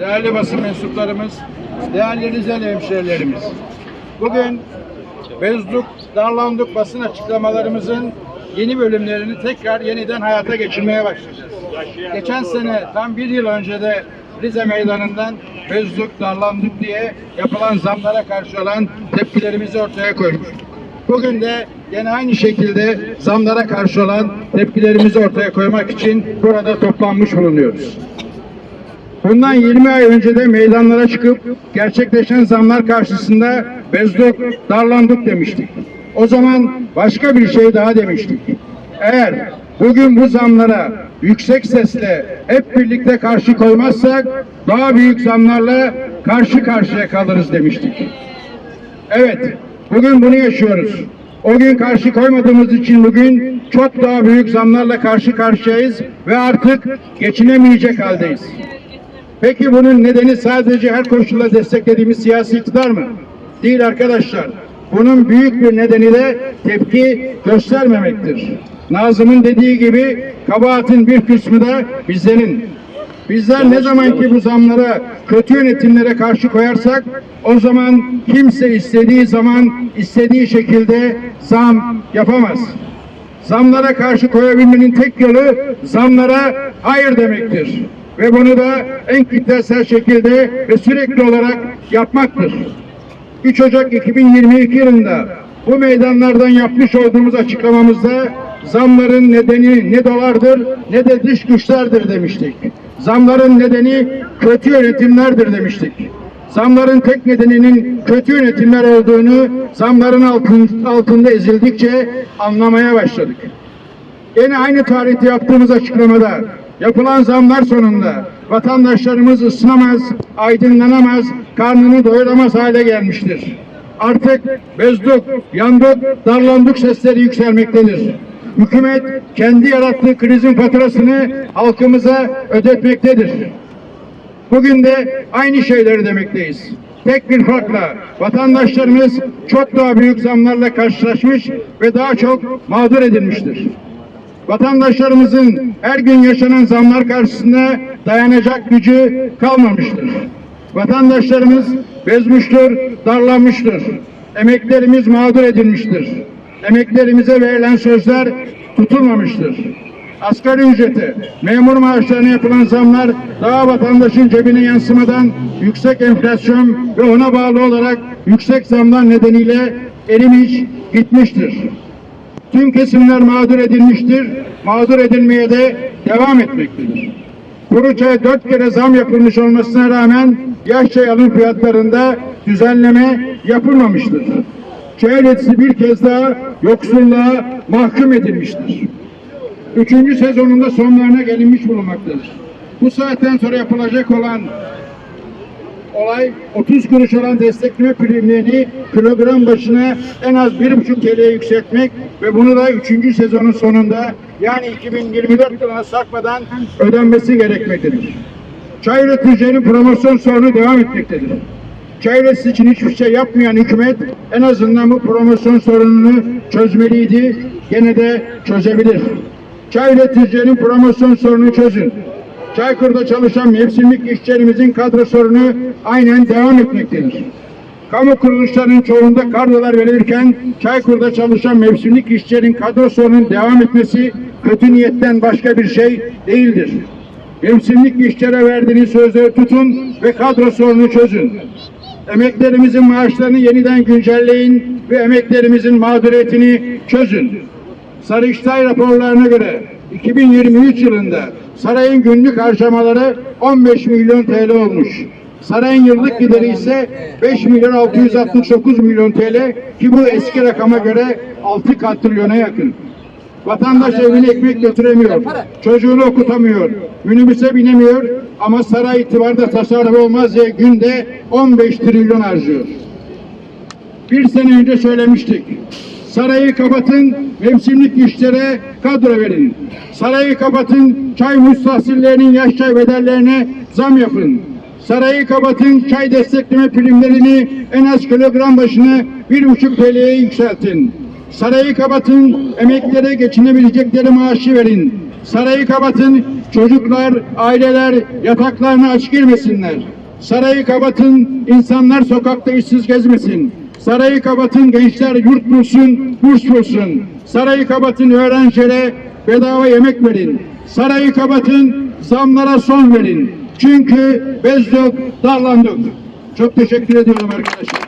değerli basın mensuplarımız, değerli Rizeli hemşehrilerimiz. Bugün Bezduk, Darlanduk basın açıklamalarımızın yeni bölümlerini tekrar yeniden hayata geçirmeye başlayacağız. Geçen sene tam bir yıl önce de Rize Meydanı'ndan Bezduk, Darlanduk diye yapılan zamlara karşı olan tepkilerimizi ortaya koymuştuk. Bugün de yine aynı şekilde zamlara karşı olan tepkilerimizi ortaya koymak için burada toplanmış bulunuyoruz. Bundan 20 ay önce de meydanlara çıkıp gerçekleşen zamlar karşısında bezduk, darlandık demiştik. O zaman başka bir şey daha demiştik. Eğer bugün bu zamlara yüksek sesle hep birlikte karşı koymazsak daha büyük zamlarla karşı karşıya kalırız demiştik. Evet, bugün bunu yaşıyoruz. O gün karşı koymadığımız için bugün çok daha büyük zamlarla karşı karşıyayız ve artık geçinemeyecek haldeyiz. Peki bunun nedeni sadece her koşulda desteklediğimiz siyasi iktidar mı? Değil arkadaşlar. Bunun büyük bir nedeni de tepki göstermemektir. Nazım'ın dediği gibi kabahatin bir kısmı da bizlerin. Bizler ne zaman ki bu zamlara, kötü yönetimlere karşı koyarsak o zaman kimse istediği zaman istediği şekilde zam yapamaz. Zamlara karşı koyabilmenin tek yolu zamlara hayır demektir. Ve bunu da en kitlesel şekilde ve sürekli olarak yapmaktır. 3 Ocak 2022 yılında bu meydanlardan yapmış olduğumuz açıklamamızda zamların nedeni ne dolardır ne de dış güçlerdir demiştik. Zamların nedeni kötü yönetimlerdir demiştik. Zamların tek nedeninin kötü yönetimler olduğunu zamların altın, altında ezildikçe anlamaya başladık. Yine aynı tarihte yaptığımız açıklamada yapılan zamlar sonunda vatandaşlarımız ısınamaz, aydınlanamaz, karnını doyuramaz hale gelmiştir. Artık bezduk, yandık, darlandık sesleri yükselmektedir. Hükümet kendi yarattığı krizin faturasını halkımıza ödetmektedir. Bugün de aynı şeyleri demekteyiz. Tek bir farkla vatandaşlarımız çok daha büyük zamlarla karşılaşmış ve daha çok mağdur edilmiştir. Vatandaşlarımızın her gün yaşanan zamlar karşısında dayanacak gücü kalmamıştır. Vatandaşlarımız bezmiştir, darlanmıştır. Emeklerimiz mağdur edilmiştir. Emeklerimize verilen sözler tutulmamıştır. Asgari ücrete, memur maaşlarına yapılan zamlar daha vatandaşın cebine yansımadan yüksek enflasyon ve ona bağlı olarak yüksek zamlar nedeniyle erimiş, gitmiştir. Tüm kesimler mağdur edilmiştir, mağdur edilmeye de devam etmektedir. Kuru çaya dört kere zam yapılmış olmasına rağmen yaş çay alım fiyatlarında düzenleme yapılmamıştır. Çay üreticisi bir kez daha yoksulluğa mahkum edilmiştir. Üçüncü sezonunda sonlarına gelinmiş bulunmaktadır. Bu saatten sonra yapılacak olan olay 30 kuruş olan destekleme primlerini kilogram başına en az 1,5 TL'ye yükseltmek ve bunu da 3. sezonun sonunda yani 2024 yılına sarkmadan ödenmesi gerekmektedir. Çay üreticilerinin promosyon sorunu devam etmektedir. Çay üreticisi için hiçbir şey yapmayan hükümet en azından bu promosyon sorununu çözmeliydi. Gene de çözebilir. Çay üreticilerinin promosyon sorununu çözün. Çaykur'da çalışan mevsimlik işçilerimizin kadro sorunu aynen devam etmektedir. Kamu kuruluşlarının çoğunda kadrolar verilirken Çaykur'da çalışan mevsimlik işçilerin kadro sorunun devam etmesi kötü niyetten başka bir şey değildir. Mevsimlik işçilere verdiğiniz sözleri tutun ve kadro sorunu çözün. Emeklerimizin maaşlarını yeniden güncelleyin ve emeklerimizin mağduriyetini çözün. Sarıçtay raporlarına göre 2023 yılında sarayın günlük harcamaları 15 milyon TL olmuş. Sarayın yıllık gideri ise 5 milyon 669 milyon TL ki bu eski rakama göre 6 katrilyona yakın. Vatandaş evine ekmek götüremiyor, çocuğunu okutamıyor, minibüse binemiyor ama saray itibarda tasarruf olmaz diye günde 15 trilyon harcıyor. Bir sene önce söylemiştik. Sarayı kapatın, mevsimlik işlere kadro verin. Sarayı kapatın, çay müstahsillerinin yaş çay bedellerine zam yapın. Sarayı kapatın, çay destekleme primlerini en az kilogram başına bir buçuk TL'ye yükseltin. Sarayı kapatın, emeklilere geçinebilecekleri maaşı verin. Sarayı kapatın, çocuklar, aileler yataklarına aç girmesinler. Sarayı kapatın, insanlar sokakta işsiz gezmesin. Sarayı kapatın, gençler yurt bulsun, burs bulsun. Sarayı kapatın, öğrencilere bedava yemek verin. Sarayı kapatın, zamlara son verin. Çünkü bezdik, darlandık. Çok teşekkür ediyorum arkadaşlar.